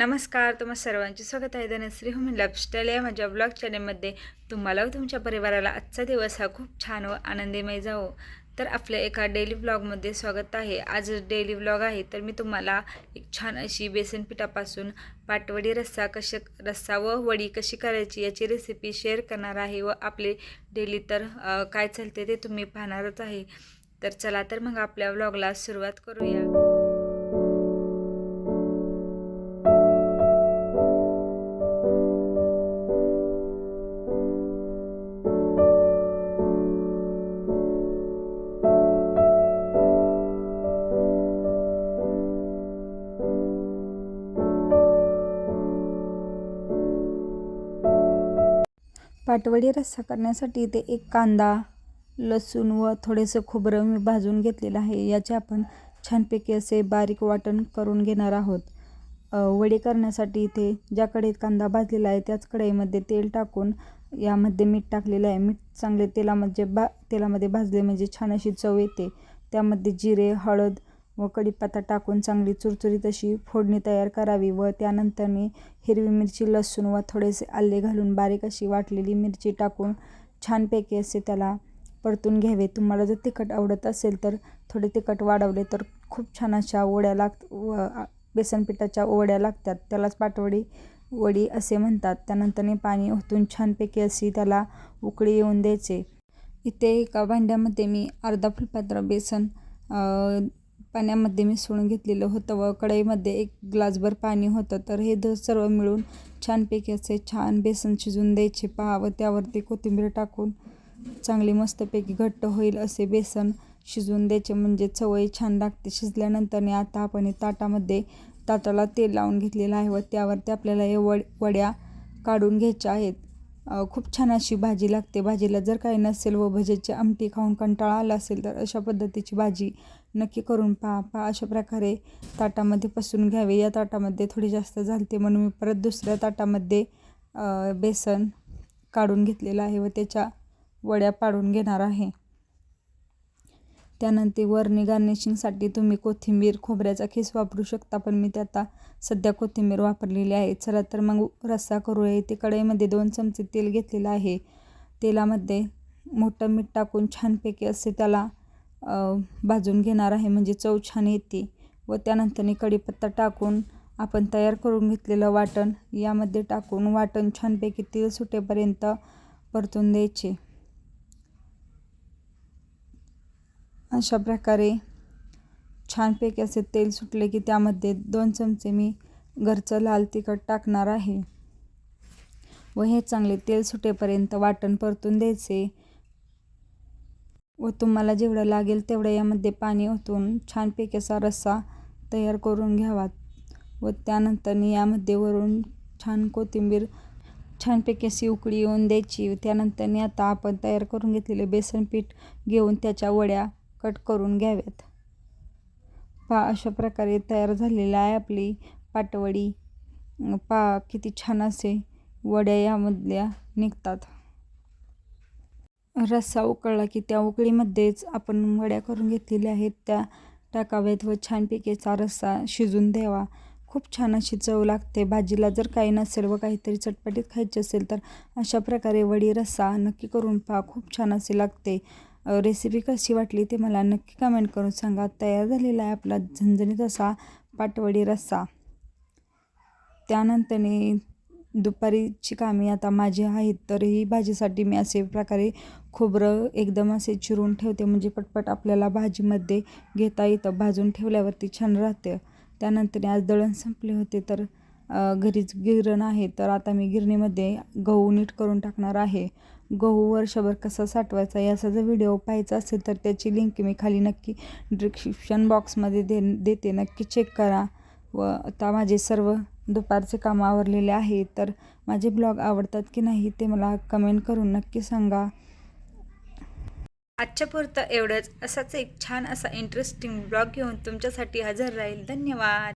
नमस्कार तुम्हा सर्वांचे स्वागत आहे. धनश्री होम लाईफस्टाईल या माझ्या ब्लॉग चॅनलमध्ये तुम्हाला व तुमच्या परिवाराला आजचा दिवस हा खूप छान व आनंदीमय जावो. तर आपल्या एका डेली ब्लॉगमध्ये स्वागत आहे. आज डेली ब्लॉग आहे तर मी तुम्हाला एक छान अशी बेसन पिठापासून पाटवडी रस्सा कश रस्सा व वडी कशी करायची याची रेसिपी शेअर करणार आहे व आपले डेली तर काय चालते ते तुम्ही पाहणारच आहे. तर चला तर मग आपल्या ब्लॉगला सुरुवात करूया. पाटवडी रस्सा करण्यासाठी इथे एक कांदा लसूण व थोडेसं खोबरं मी भाजून घेतलेलं आहे. याचे आपण छानपैकी असे बारीक वाटण करून घेणार आहोत. वडे वडी करण्यासाठी इथे ज्याकडे कांदा भाजलेला आहे त्याच कढईमध्ये तेल टाकून यामध्ये मीठ टाकलेलं आहे. मीठ चांगले तेलामध्ये बा तेलामध्ये भाजले म्हणजे छान अशी चव येते. त्यामध्ये जिरे हळद व कढीपत्ता टाकून चांगली चुरचुरीत अशी फोडणी तयार करावी व त्यानंतरनी हिरवी मिरची लसूण व थोडेसे आले घालून बारीक अशी वाटलेली मिरची टाकून छानपैकी असे त्याला परतून घ्यावे. तुम्हाला जर तिखट आवडत असेल तर थोडे तिखट वाढवले तर खूप छान अशा ओड्या लाग व बेसनपिठाच्या बेसन पिठाच्या लागतात. त्यालाच पाटवडी वडी असे म्हणतात. त्यानंतरने पाणी ओतून छानपैकी अशी त्याला उकळी येऊन द्यायचे. इथे एका भांड्यामध्ये मी अर्धा फुलपात्र बेसन पाण्यामध्ये मिसळून घेतलेलं होतं व कढईमध्ये एक ग्लासभर पाणी होतं. तर हे द सर्व मिळून छानपैकी असे छान बेसन शिजून द्यायचे. पहा व त्यावरती कोथिंबीर टाकून चांगली मस्तपैकी घट्ट होईल असे बेसन शिजवून द्यायचे. म्हणजे चवही छान लागते. शिजल्यानंतरने आता आपण हे ताटामध्ये ताटाला तेल लावून घेतलेलं आहे व त्यावरती आपल्याला हे वड वड्या काढून घ्यायच्या आहेत. खूप छान अशी भाजी लागते. भाजीला जर काही नसेल व भजेची आमटी खाऊन कंटाळा आला असेल तर अशा पद्धतीची भाजी नक्की करून पहा. पहा अशा प्रकारे ताटामध्ये पसून घ्यावे. या ताटामध्ये थोडी जास्त झालते म्हणून मी परत दुसऱ्या ताटामध्ये बेसन काढून घेतलेलं आहे व त्याच्या वड्या पाडून घेणार आहे. त्यानंतर वरणी गार्निशिंगसाठी तुम्ही कोथिंबीर खोबऱ्याचा खीस वापरू शकता पण मी ते आता सध्या कोथिंबीर वापरलेली आहे. चला तर मग रस्सा करूया. इथे कढईमध्ये दोन चमचे तेल घेतलेलं आहे. तेलामध्ये मोठं मीठ टाकून छानपैकी असे त्याला भाजून घेणार आहे. म्हणजे चव छान येते व त्यानंतरने कढीपत्ता टाकून आपण तयार करून घेतलेलं वाटण यामध्ये टाकून वाटण छानपैकी तेल सुटेपर्यंत परतून द्यायचे. अशा प्रकारे छानपैकी असे तेल सुटले की त्यामध्ये दोन चमचे मी घरचं लाल तिखट टाकणार आहे. व हे चांगले तेल सुटेपर्यंत वाटण परतून द्यायचे. व तुम्हाला जेवढं लागेल तेवढं यामध्ये पाणी ओतून छानपैकी असा रस्सा तयार करून घ्यावा व त्यानंतर यामध्ये वरून छान कोथिंबीर छानपैकी अशी उकळी येऊन द्यायची. व त्यानंतर आता आपण तयार करून घेतलेले बेसन पीठ घेऊन त्याच्या वड्या कट करून घ्याव्यात. पा अशा प्रकारे तयार झालेलं आहे आपली पाटवडी. पा किती छान असे वड्या यामधल्या निघतात. रस्सा उकळला की त्या उकळीमध्येच आपण वड्या करून घेतलेल्या आहेत. त्या टाकाव्यात व छानपैकीचा रस्सा शिजून द्यावा. खूप छान अशी चव लागते. भाजीला जर काही नसेल व काहीतरी चटपटीत खायची असेल तर अशा प्रकारे वडी रस्सा नक्की करून पहा. खूप छान असे लागते. रेसिपी कशी वाटली ते मला नक्की कमेंट करून सांगा. तयार झालेला आहे आपला झणझणीत असा पाटवडी रस्सा. त्यानंतरने दुपारीची कामे आता माझी आहेत तर ही भाजीसाठी मी असे प्रकारे खोबरं एकदम असे चिरून ठेवते. म्हणजे पटपट आपल्याला भाजीमध्ये घेता येतं. भाजून ठेवल्यावरती छान राहते. त्यानंतर आज दळण संपले होते तर घरीच गिरण आहे. तर आता मी गिरणीमध्ये गहू नीट करून टाकणार आहे. गहू वर्षभर कसा साठवायचा याचा जर व्हिडिओ पाहायचा असेल तर त्याची लिंक मी खाली नक्की डिस्क्रिप्शन बॉक्समध्ये दे देते. नक्की चेक करा. व आता माझे सर्व दुपारचे काम आवरलेले आहे तर माझे ब्लॉग आवडतात की नाही ते मला कमेंट करून नक्की सांगा. आजच्या पुरतं एवढंच. असाच एक छान असा इंटरेस्टिंग ब्लॉग घेऊन तुमच्यासाठी हजर राहील. धन्यवाद.